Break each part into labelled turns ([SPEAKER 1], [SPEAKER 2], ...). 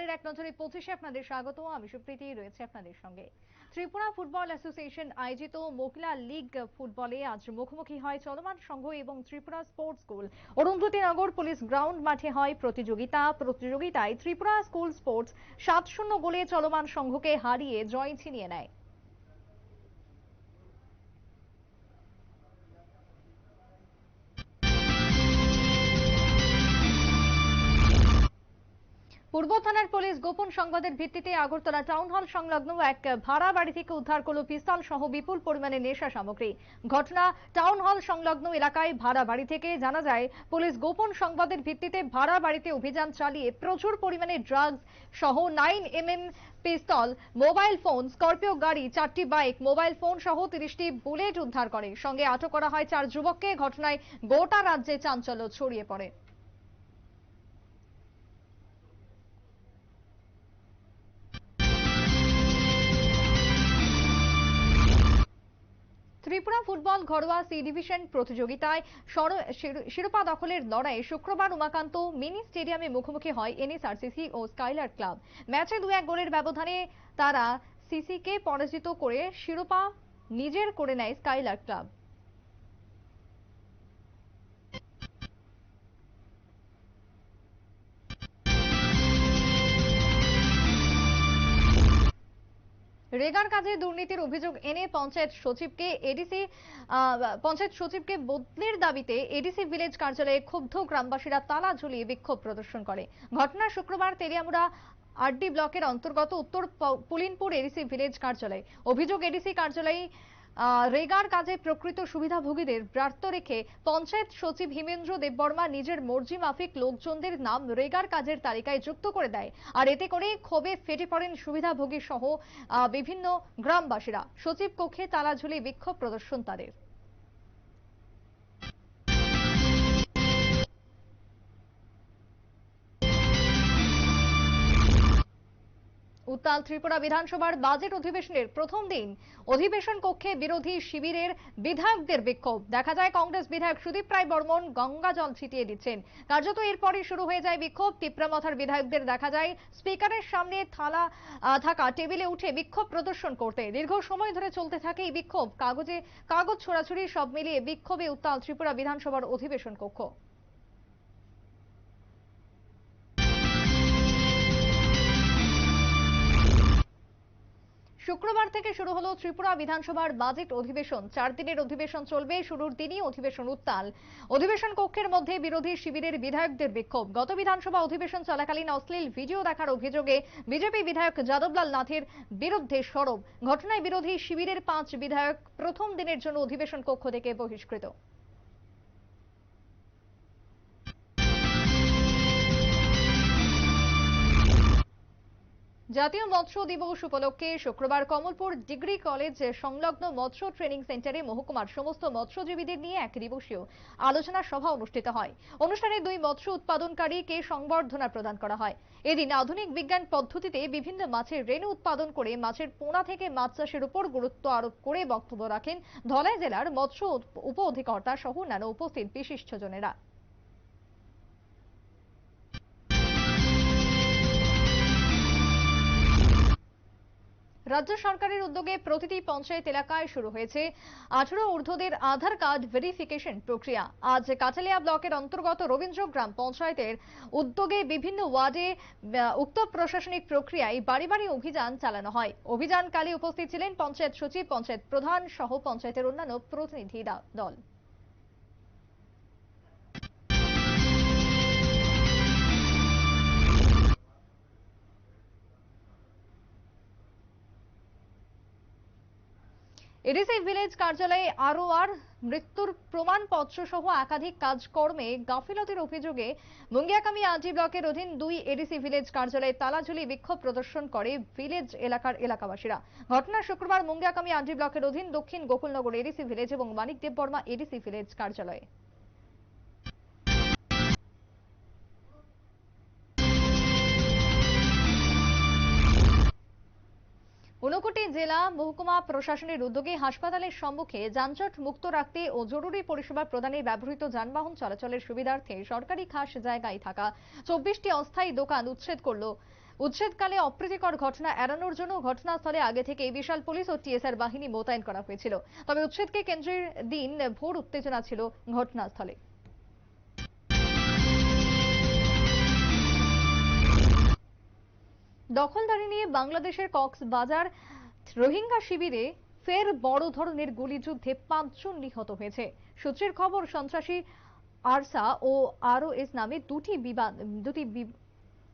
[SPEAKER 1] এর এক নজরে আপনাদের স্বাগত। আমি সুপ্রীতি, রয়েছে আপনাদের সঙ্গে। ত্রিপুরা ফুটবল অ্যাসোসিয়েশন আয়োজিত মহিলা লীগ ফুটবলে আজ মুখোমুখি হয় চলমান সংঘ এবং Tripura sports school. Arundhati Nagar police ground মাঠে হয় প্রতিযোগিতা। প্রতিযোগিতায় ত্রিপুরা স্কুল স্পোর্টস সাত শূন্য গোলে চলমান সংঘকে হারিয়ে জয় ছিনিয়ে নেয়। পূর্ব থানার পুলিশ গোপন সংবাদের ভিত্তিতে আগরতলা টাউন হল সংলগ্ন এক ভাড়া বাড়ি থেকে উদ্ধার করল পিস্তল সহ বিপুল পরিমাণে নেশা সামগ্রী। ঘটনা টাউন হল সংলগ্ন এলাকায় ভাড়া বাড়ি থেকে জানা যায়, পুলিশ গোপন সংবাদের ভিত্তিতে ভাড়া বাড়িতে অভিযান চালিয়ে প্রচুর পরিমাণে ড্রাগস সহ nine M M pistol mobile phone Scorpio গাড়ি, চারটি বাইক মোবাইল ফোন সহ তিরিশটি বুলেট উদ্ধার করে। সঙ্গে আটক করা হয় চার যুবককে। ঘটনায় গোটা রাজ্যে চাঞ্চল্য ছড়িয়ে পড়ে। ত্রিপুরা ফুটবল ঘরোয়া সি ডিভিশন প্রতিযোগিতায় শিরোপা দখলের লড়াইয়ে শুক্রবার উমাকান্ত মিনি স্টেডিয়ামে মুখোমুখি হয় এনএসআরসিসি ও স্কাইলার ক্লাব। ম্যাচে দু এক গোলের ব্যবধানে তারা সিসিকে পরাজিত করে শিরোপা নিজের করে নেয় স্কাইলার ক্লাব। রেগার কাজে দুর্নীতির অভিযোগ এনে পঞ্চায়েত সচিবকে এডিসি পঞ্চায়েত সচিবকে বদলির দাবিতে এডিসি ভিলেজ কার্যালয়ে ক্ষুব্ধ গ্রামবাসীরা তালা ঝুলিয়ে বিক্ষোভ প্রদর্শন করে। ঘটনা শুক্রবার তেলিয়ামুড়া আরডি ব্লকের অন্তর্গত উত্তর পুলিনপুর এডিসি ভিলেজ কার্যালয়ে। অভিযোগ এডিসি কার্যালয়ে রেগার কাজে প্রকৃত সুবিধাভোগীদের ব্রাত্য রেখে পঞ্চায়েত সচিব হিমেন্দ্র দেববর্মা নিজের মর্জি মাফিক লোকজনদের নাম রেগার কাজের তালিকায় যুক্ত করে দেয়। আর এতে করে ক্ষোভে ফেটে পড়েন সুবিধাভোগী সহ বিভিন্ন গ্রামবাসীরা। সচিব কক্ষে তালা ঝুলিয়ে বিক্ষোভ প্রদর্শন তাদের। উত্তাল ত্রিপুরা বিধানসভার বাজেট অধিবেশনের প্রথম দিন অধিবেশন কক্ষে বিরোধী শিবিরের বিধায়কদের বিক্ষোভ। দেখা যায় কংগ্রেস বিধায়ক সুদীপ রায় বর্মন গঙ্গা জল ছিটিয়ে দিচ্ছেন। কার্যত এরপরই শুরু হয়ে যায় বিক্ষোভ। টিপ্রামাথার বিধায়কদের দেখা যায় স্পিকারের সামনে থালা থাকা, টেবিলে উঠে বিক্ষোভ প্রদর্শন করতে। দীর্ঘ সময় ধরে চলতে থাকে এই বিক্ষোভ। কাগজে, কাগজ ছোড়াছুড়ি সব মিলিয়ে বিক্ষোভে উত্তাল ত্রিপুরা বিধানসভার অধিবেশন কক্ষ। শুক্রবার থেকে শুরু হলো ত্রিপুরা বিধানসভার বাজেট অধিবেশন। চার দিনের অধিবেশন চলবে, শুরুর দিনই অধিবেশন উত্তাল। অধিবেশন কক্ষের মধ্যে বিরোধী শিবিরের বিধায়কদের বিক্ষোভ। গত বিধানসভা অধিবেশন চলাকালীন অশ্লীল ভিডিও দেখার অভিযোগে বিজেপি বিধায়ক যাদবলাল নাথের বিরুদ্ধে সরব। ঘটনায় বিরোধী শিবিরের পাঁচ বিধায়ক প্রথম দিনের জন্য অধিবেশন কক্ষ থেকে বহিষ্কৃত। জাতীয় মৎস্য দিবস উপলক্ষে শুক্রবার কমলপুর ডিগ্রি কলেজ সংলগ্ন মৎস্য ট্রেনিং সেন্টারে মহকুমার সমস্ত মৎস্যজীবীদের নিয়ে এক দিবসীয় আলোচনা সভা অনুষ্ঠিত হয়। অনুষ্ঠানে দুই মৎস্য উৎপাদনকারীকে সংবর্ধনা প্রদান করা হয়। এদিন আধুনিক বিজ্ঞান পদ্ধতিতে বিভিন্ন মাছের রেণু উৎপাদন করে মাছের পোনা থেকে মাছ চাষের উপর গুরুত্ব আরোপ করে বক্তব্য রাখেন ধলাই জেলার মৎস্য উপ অধিকর্তা সহ অন্যান্য উপস্থিত বিশিষ্টজনেরা রাজ্য সরকারের উদ্যোগে প্রতিটি পঞ্চায়েত এলাকায় শুরু হয়েছে আঠারো ঊর্ধ্বদের আধার কার্ড ভেরিফিকেশন প্রক্রিয়া। আজ কাঠালিয়া ব্লকের অন্তর্গত রবীন্দ্রগ্রাম পঞ্চায়েতের উদ্যোগে বিভিন্ন ওয়ার্ডে উক্ত প্রশাসনিক প্রক্রিয়ায় বাড়ি বাড়ি অভিযান চালানো হয়। অভিযানকালে উপস্থিত ছিলেন পঞ্চায়েত সচিব, পঞ্চায়েত প্রধান সহ পঞ্চায়েতের অন্যান্য প্রতিনিধি দল। এডিসি ভিলেজ কার্যালয়ে আরও আর মৃত্যুর প্রমাণপত্র সহ একাধিক কাজকর্মে গাফিলতির অভিযোগে মুঙ্গিয়াকামি আজি ব্লকের অধীন দুই এডিসি ভিলেজ কার্যালয়ে তালাঝুলি বিক্ষোভ প্রদর্শন করে ভিলেজ এলাকার এলাকাবাসীরা। ঘটনা শুক্রবার মুঙ্গিয়াকামি আজি ব্লকের অধীন দক্ষিণ গোকুলনগর এডিসি ভিলেজ এবং মানিক দেব বর্মা এডিসি ভিলেজ কার্যালয়ে। ঊনকোটি জেলা মহকুমা প্রশাসনের উদ্যোগে হাসপাতালের সম্মুখে যানজট মুক্ত রাখতে ও জরুরি পরিষেবা প্রদানে ব্যবহৃত যানবাহন চলাচলের সুবিধার্থে সরকারি খাস জায়গায় থাকা চব্বিশটি অস্থায়ী দোকান উচ্ছেদ করল। উচ্ছেদকালে অপ্রীতিকর ঘটনা এড়ানোর জন্য ঘটনাস্থলে আগে থেকে বিশাল পুলিশ ও টিএসআর বাহিনী মোতায়েন করা হয়েছিল। তবে উচ্ছেদকে কেন্দ্রের দিন ভোর উত্তেজনা ছিল ঘটনাস্থলে। দখলদারি নিয়ে বাংলাদেশের কক্সবাজার রোহিঙ্গা শিবিরে ফের বড় ধরনের গুলিযুদ্ধে পাঁচজন নিহত হয়েছে। সূত্রের খবর, সন্ত্রাসী আরসা ও আরও এস নামে দুটি দুটি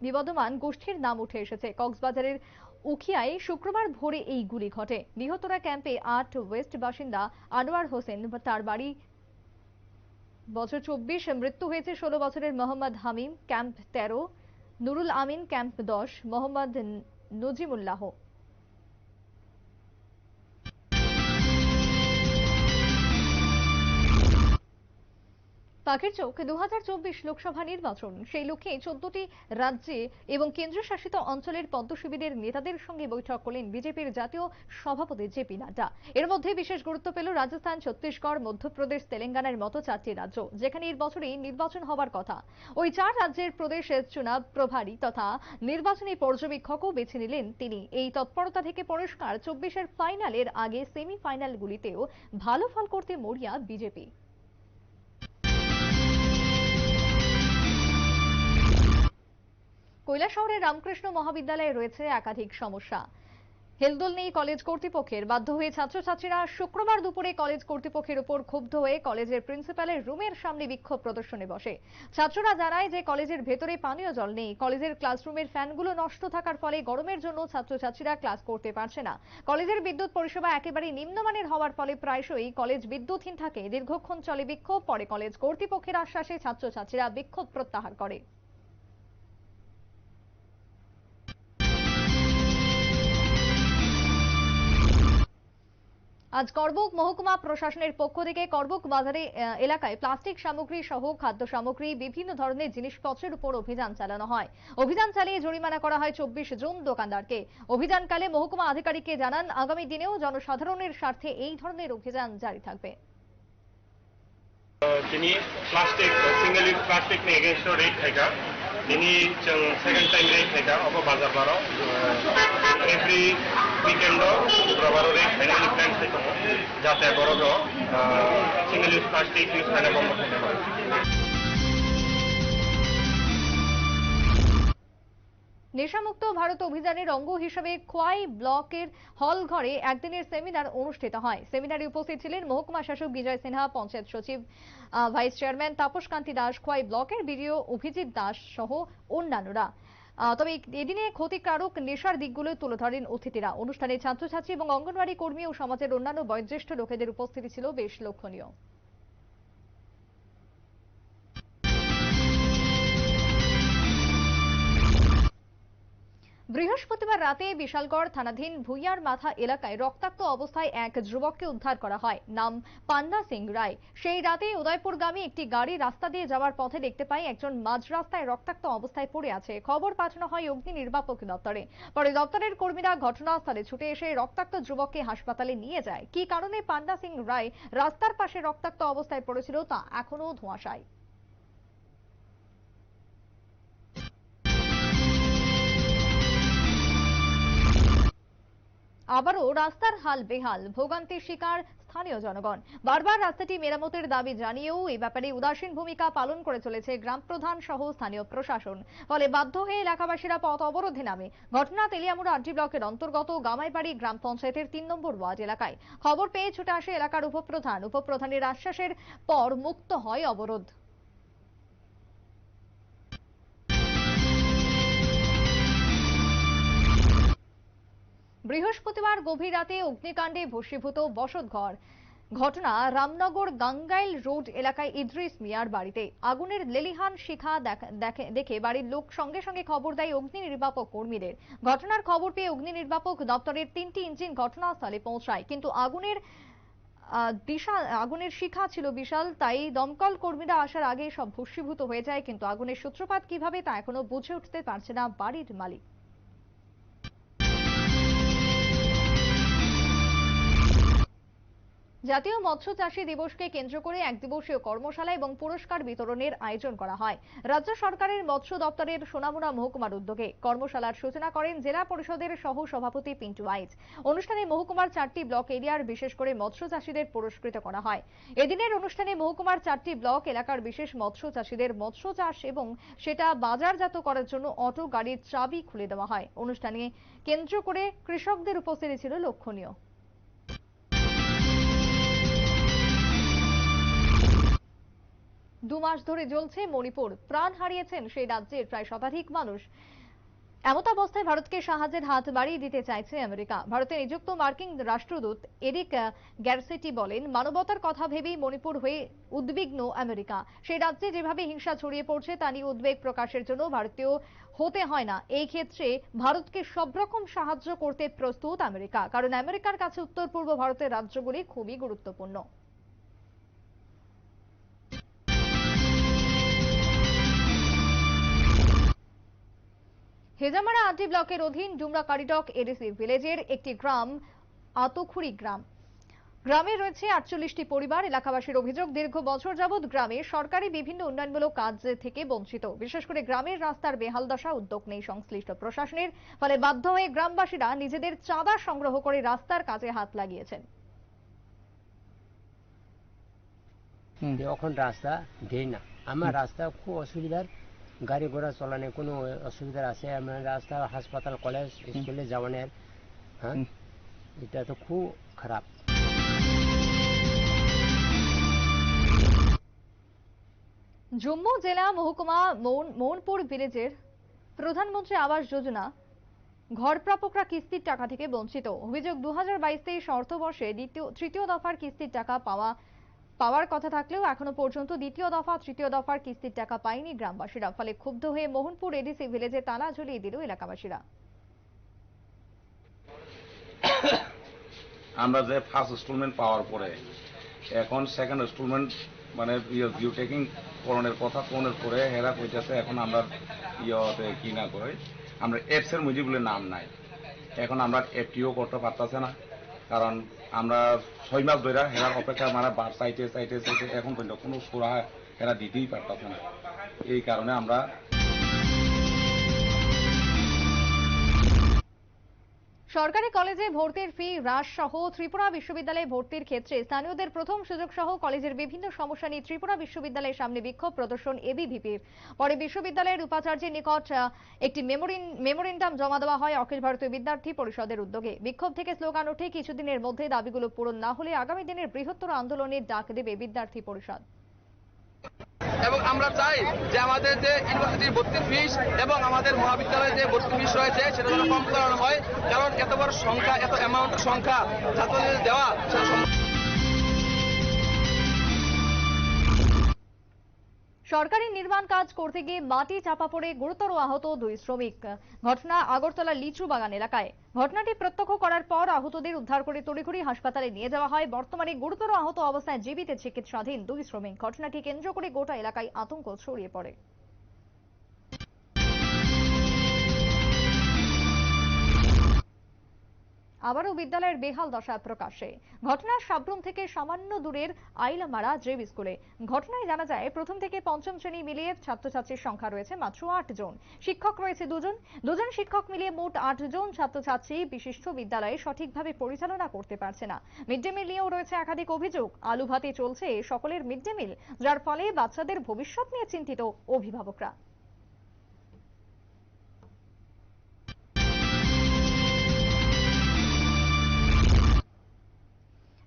[SPEAKER 1] বিবদমান গোষ্ঠীর নাম উঠে এসেছে। কক্সবাজারের উখিয়ায় শুক্রবার ভোরে এই গুলি ঘটে। নিহতরা ক্যাম্পে আট ওয়েস্ট বাসিন্দা আনোয়ার হোসেন, তার বাড়ি বছর চব্বিশ মৃত্যু হয়েছে, ষোলো বছরের মোহাম্মদ হামিম, ক্যাম্প তেরো নুরুল আমিন ক্যাম্প দশ মোহাম্মদ নজিমুল্লাহ। পাখির চোখ দু লোকসভা নির্বাচন। সেই লক্ষ্যে চোদ্দটি রাজ্যে এবং কেন্দ্রশাসিত অঞ্চলের পদ্ম শিবিরের নেতাদের সঙ্গে বৈঠক করলেন বিজেপির জাতীয় সভাপতি জেপি নাড্ডা। এর মধ্যে বিশেষ গুরুত্ব পেল রাজস্থান, ছত্তিশগড়, মধ্যপ্রদেশ, তেলেঙ্গানার মতো চারটি রাজ্য, যেখানে এর বছরেই নির্বাচন হবার কথা। ওই চার রাজ্যের প্রদেশ চুনাব প্রভারী তথা নির্বাচনী পর্যবেক্ষকও বেছে নিলেন তিনি। এই তৎপরতা থেকে পরিষ্কার, চব্বিশের ফাইনালের আগে সেমিফাইনালগুলিতেও ভালো ফল করতে মরিয়া বিজেপি। কৈলাসহরের রামকৃষ্ণ মহাবিদ্যালয়ে রয়েছে একাধিক সমস্যা। হেলদোল নেই কলেজ কর্তৃপক্ষের বাধ্য হয়ে ছাত্রছাত্রীরা শুক্রবার দুপুরে কলেজ কর্তৃপক্ষের উপর ক্ষুব্ধ হয়ে কলেজের প্রিন্সিপালের রুমের সামনে বিক্ষোভ প্রদর্শনে বসে। ছাত্ররা জানায় যে কলেজের ভেতরে পানীয় জল নেই। কলেজের ক্লাসরুমের ফ্যানগুলো নষ্ট থাকার ফলে গরমের জন্য ছাত্রছাত্রীরা ক্লাস করতে পারছে না। কলেজের বিদ্যুৎ পরিষেবা একেবারে নিম্নমানের হওয়ার ফলে প্রায়শই কলেজ বিদ্যুৎহীন থাকে। দীর্ঘক্ষণ চলে বিক্ষোভ, পরে কলেজ কর্তৃপক্ষের আশ্বাসে ছাত্রছাত্রীরা বিক্ষোভ প্রত্যাহার করে। আজ করবুক মহকুমা প্রশাসনের পক্ষ থেকে করবুক বাজারে এলাকায় প্লাস্টিক সামগ্রী সহ খাদ্য সামগ্রী, বিভিন্ন ধরনের জিনিসপত্রের উপর অভিযান চালানো হয়। অভিযান চালিয়ে জরিমানা করা হয় চব্বিশ জন দোকানদারকে। অভিযানকালে মহকুমা আধিকারিককে জানান, আগামী দিনেও জনসাধারণের স্বার্থে এই ধরনের অভিযান জারি থাকবে।
[SPEAKER 2] তিনি প্লাস্টিক সিঙ্গেল ইউজ প্লাস্টিক নিয়ে এগেনস্ট রেট থাকা তিনি সেকেন্ড টাইম রেট থাকা অপ বাজার বারো এভরি উইকেন্ড শুক্রবার রেট ফাইনালি প্ল্যান্ট থাকা যাতে বড় সিঙ্গল ইউজ প্লাস্টিক ইউজ খানা বন্ধ থাকতে পারে
[SPEAKER 1] নেশামুক্ত ভারত অভিযানের অঙ্গ হিসেবে খোয়াই ব্লকের হল ঘরে একদিনের সেমিনার অনুষ্ঠিত হয়। সেমিনারে উপস্থিত ছিলেন মহকুমা শাসক বিজয় সিনহা, পঞ্চায়েত সচিব ভাইস চেয়ারম্যান তাপস কান্তি দাস, খোয়াই ব্লকের বিডিও অভিজিৎ দাস সহ অন্যান্যরা। তবে এদিনে ক্ষতিকারক নেশার দিকগুলো তুলে ধরেন অতিথিরা। অনুষ্ঠানে ছাত্রছাত্রী এবং অঙ্গনওয়াড়ি কর্মী ও সমাজের অন্যান্য বয়োজ্যেষ্ঠ লোকেদের উপস্থিতি ছিল বেশ লক্ষণীয়। বৃহস্পতিবার রাতে বিশালগড় থানাধীন ভুইয়ার মাথা এলাকায় রক্তাক্ত অবস্থায় এক যুবককে উদ্ধার করা হয়। নাম পান্না সিং রায়। সেই রাতে উদয়পুরগামী একটি গাড়ি রাস্তা দিয়ে যাওয়ার পথে দেখতে পাই একজন মাঝ রাস্তায় রক্তাক্ত অবস্থায় পড়ে আছে। খবর পাঠানো হয় অগ্নি নির্বাপক দপ্তরে। পরে দপ্তরের কর্মীরা ঘটনাস্থলে ছুটে এসে রক্তাক্ত যুবককে হাসপাতালে নিয়ে যায়। কি কারণে পান্না সিং রায় রাস্তার পাশে রক্তাক্ত অবস্থায় পড়েছিল তা এখনও ধোঁয়াশায়। আবারও রাস্তার হাল বেহাল, ভোগান্তির শিকার স্থানীয় জনগণ। বারবার রাস্তাটি মেরামতের দাবি জানিয়েও এই ব্যাপারে উদাসীন ভূমিকা পালন করে চলেছে গ্রাম প্রধান সহ স্থানীয় প্রশাসন। ফলে বাধ্য হয়ে এলাকাবাসীরা পথ অবরোধে নামে। ঘটনা তেলিয়ামুড়া আড্ডি ব্লকের অন্তর্গত গামাইবাড়ি গ্রাম পঞ্চায়েতের তিন নম্বর ওয়ার্ড এলাকায়। খবর পেয়ে ছুটে আসে এলাকার উপপ্রধান। উপপ্রধানের আশ্বাসের পর মুক্ত হয় অবরোধ। বৃহস্পতিবার গভীর রাতে অগ্নিকাণ্ডে ভস্মীভূত বসতঘর। ঘটনা রামনগর গাঙ্গাইল রোড এলাকায় ইদ্রিস মিয়ার বাড়িতে। আগুনের লেলিহান শিখা দেখে- বাড়ির লোক সঙ্গে সঙ্গে খবর দেয় অগ্নি নির্বাপক কর্মীদের। ঘটনার খবর পেয়ে অগ্নি নির্বাপক দপ্তরের তিনটি ইঞ্জিন ঘটনাস্থলে পৌঁছায়। কিন্তু আগুনের বিশাল আগুনের শিখা ছিল বিশাল, তাই দমকল কর্মীরা আসার আগে সব ভস্মীভূত হয়ে যায়। কিন্তু আগুনের সূত্রপাত কীভাবে তা এখনও বুঝে উঠতে পারছে না বাড়ির মালিক। জাতীয় মৎস্য চাষী দিবসকে কেন্দ্র করে এক দিবসীয় কর্মশালা এবং পুরস্কার বিতরণের আয়োজন করা হয়। রাজ্য সরকারের মৎস্য দপ্তরের সোনামুড়া মহকুমার উদ্যোগে কর্মশালার সূচনা করেন জেলা পরিষদের সহ সভাপতি পিন্টু আইচ অনুষ্ঠানে মহকুমার চারটি ব্লক এরিয়ার বিশেষ করে মৎস্য চাষীদের পুরস্কৃত করা হয়। এদিনের অনুষ্ঠানে মহকুমার চারটি ব্লক এলাকার বিশেষ মৎস্য চাষীদের মৎস্য চাষ এবং সেটা বাজারজাত করার জন্য অটো, গাড়ির চাবি খুলে দেওয়া হয়। অনুষ্ঠানে কেন্দ্র করে কৃষকদের উপস্থিতি ছিল লক্ষণীয়। দু মাস ধরে জ্বলছে মণিপুর। প্রাণ হারিয়েছেন সেই রাজ্যের প্রায় শতাধিক মানুষ। এমত অবস্থায় ভারতকে সাহায্যের হাত বাড়িয়ে দিতে চাইছে আমেরিকা। ভারতে নিযুক্ত মার্কিন রাষ্ট্রদূত এরিক গ্যারসেটি বলেন, মানবতার কথা ভেবেই মণিপুর হয়ে উদ্বিগ্ন আমেরিকা। সেই রাজ্যে যেভাবে হিংসা ছড়িয়ে পড়ছে, তা নিয়ে উদ্বেগ প্রকাশের জন্য ভারতীয় হতে হয় না। এই ক্ষেত্রে ভারতকে সব রকম সাহায্য করতে প্রস্তুত আমেরিকা। কারণ আমেরিকার কাছে উত্তর পূর্ব ভারতের রাজ্যগুলি খুবই গুরুত্বপূর্ণ। হেজামারা আন্টি ব্লকের অধীন ডুমরা কারিডক এডিসি ভিলেজের একটি গ্রাম আতখুরি গ্রাম। গ্রামে রয়েছে আটচল্লিশটি পরিবার এলাকাবাসীর অভিযোগ দীর্ঘ বছর যাবৎ গ্রামে সরকারি বিভিন্ন উন্নয়নমূলক কাজ থেকে বঞ্চিত। বিশেষ করে গ্রামের রাস্তার বেহাল দশা উদ্যোগ নেই সংশ্লিষ্ট প্রশাসনের ফলে বাধ্য হয়ে গ্রামবাসীরা নিজেদের চাঁদা সংগ্রহ করে রাস্তার কাজে হাত লাগিয়েছেন।
[SPEAKER 3] এখন রাস্তা দেই না। আমার রাস্তা খুব অসুবিধার গাড়ি ঘোড়া চলানে কোনো অসুবিধা আছে? আমার রাস্তা হাসপাতাল কলেজ স্কুলে যাওয়ানের হ্যাঁ? এটা তো খুব খারাপ।
[SPEAKER 1] জম্মু জেলা মহকুমা মৌন- মৌনপুর ভিলেজের প্রধানমন্ত্রী আবাস যোজনা ঘর প্রাপকরা কিস্তির টাকা থেকে বঞ্চিত। অভিযোগ দু হাজার বাইশ তেইশ অর্থবর্ষে দ্বিতীয় তৃতীয় দফার কিস্তির টাকা পাওয়া পাওয়ার কথা থাকলেও এখনও পর্যন্ত দ্বিতীয় দফা, তৃতীয় দফার কিস্তির টাকা পায়নি গ্রামবাসীরা, ফলে ক্ষুব্ধ হয়ে মোহনপুর এডিসি ভিলেজে তালা ঝুলিয়ে দিল এলাকাবাসীরা।
[SPEAKER 4] আমরা যে ফার্স্ট ইনস্টলমেন্ট পাওয়ার পরে, এখন সেকেন্ড ইনস্টলমেন্ট মানে ডিউ টেকিং করণের কথা কোনের পরে হেরা কইতেছে, এখন আমরা ইয়েতে কি না করে, আমরা এপস এর মধ্যে নাম নাই। এখন আমরা এফটিও করতে পারতাছে না, কারণ আমরা ছয় মাস ধরে হেরার অপেক্ষা মানে বার সাইটে সাইটে সাইটে এখন পর্যন্ত কোনো সুরা হেরা দিতেই পারতাম না। এই কারণে আমরা
[SPEAKER 1] সরকারি কলেজে ভর্তির ফি হ্রাস সহ ত্রিপুরা বিশ্ববিদ্যালয়ে ভর্তির ক্ষেত্রে স্থানীয়দের প্রথম সুযোগ সহ কলেজের বিভিন্ন সমস্যা নিয়ে ত্রিপুরা বিশ্ববিদ্যালয়ের সামনে বিক্ষোভ প্রদর্শন এবিভিপির। পরে বিশ্ববিদ্যালয়ের উপাচার্যের নিকট একটি মেমোরেন্ডাম জমা দেওয়া হয় অখিল ভারতীয় বিদ্যার্থী পরিষদের উদ্যোগে। বিক্ষোভ থেকে স্লোগান ওঠে, কিছুদিনের মধ্যে দাবিগুলো পূরণ না হলে আগামী দিনের বৃহত্তর আন্দোলনের ডাক দেবে বিদ্যার্থী পরিষদ।
[SPEAKER 5] এবং আমরা চাই যে আমাদের যে ভর্তির ফিস এবং আমাদের মহাবিদ্যালয়ে যে ভর্তি ফিস রয়েছে, সেটা যেন কম করানো হয়। কারণ এত বড় সংখ্যা, এত অ্যামাউন্টের সংখ্যা ছাত্রদের দেওয়া, সেটা
[SPEAKER 1] সরকারি নির্মাণ কাজ করতে গিয়ে মাটি চাপা পড়ে গুরুতর আহত দুই শ্রমিক। ঘটনা আগরতলা লিচু বাগান এলাকায়। ঘটনাটি প্রত্যক্ষ করার পর আহতদের উদ্ধার করে তড়িঘড়ি হাসপাতালে নিয়ে যাওয়া হয়। বর্তমানে গুরুতর আহত অবস্থায় জীবিত চিকিৎসাধীন দুই শ্রমিক। ঘটনাটি কেন্দ্র করে গোটা এলাকায় আতঙ্ক ছড়িয়ে পড়ে। আবারও বিদ্যালয়ের বেহাল দশা প্রকাশ্যে। ঘটনা সাবরুম থেকে সামান্য দূরের আইলামারা জেব স্কুলে। ঘটনায় জানা যায়, প্রথম থেকে পঞ্চম শ্রেণি মিলিয়ে ছাত্রছাত্রীর সংখ্যা রয়েছে মাত্র আট জন। শিক্ষক রয়েছে দুজন। দুজন শিক্ষক মিলিয়ে মোট আট জন ছাত্রছাত্রী বিশিষ্ট বিদ্যালয়ে সঠিকভাবে পরিচালনা করতে পারছে না। মিড ডে মিল নিয়েও রয়েছে একাধিক অভিযোগ। আলু ভাতে চলছে সকলের মিড ডে মিল, যার ফলে বাচ্চাদের ভবিষ্যৎ নিয়ে চিন্তিত অভিভাবকরা।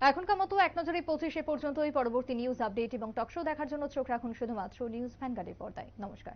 [SPEAKER 1] এখনকার মতো এক নজরে পঁচিশে পর্যন্তই পরবর্তী নিউজ আপডেট এবং টকশো দেখার জন্য চোখ রাখুন শুধুমাত্র নিউজ ভ্যানগার্ডের পর্দায়। নমস্কার।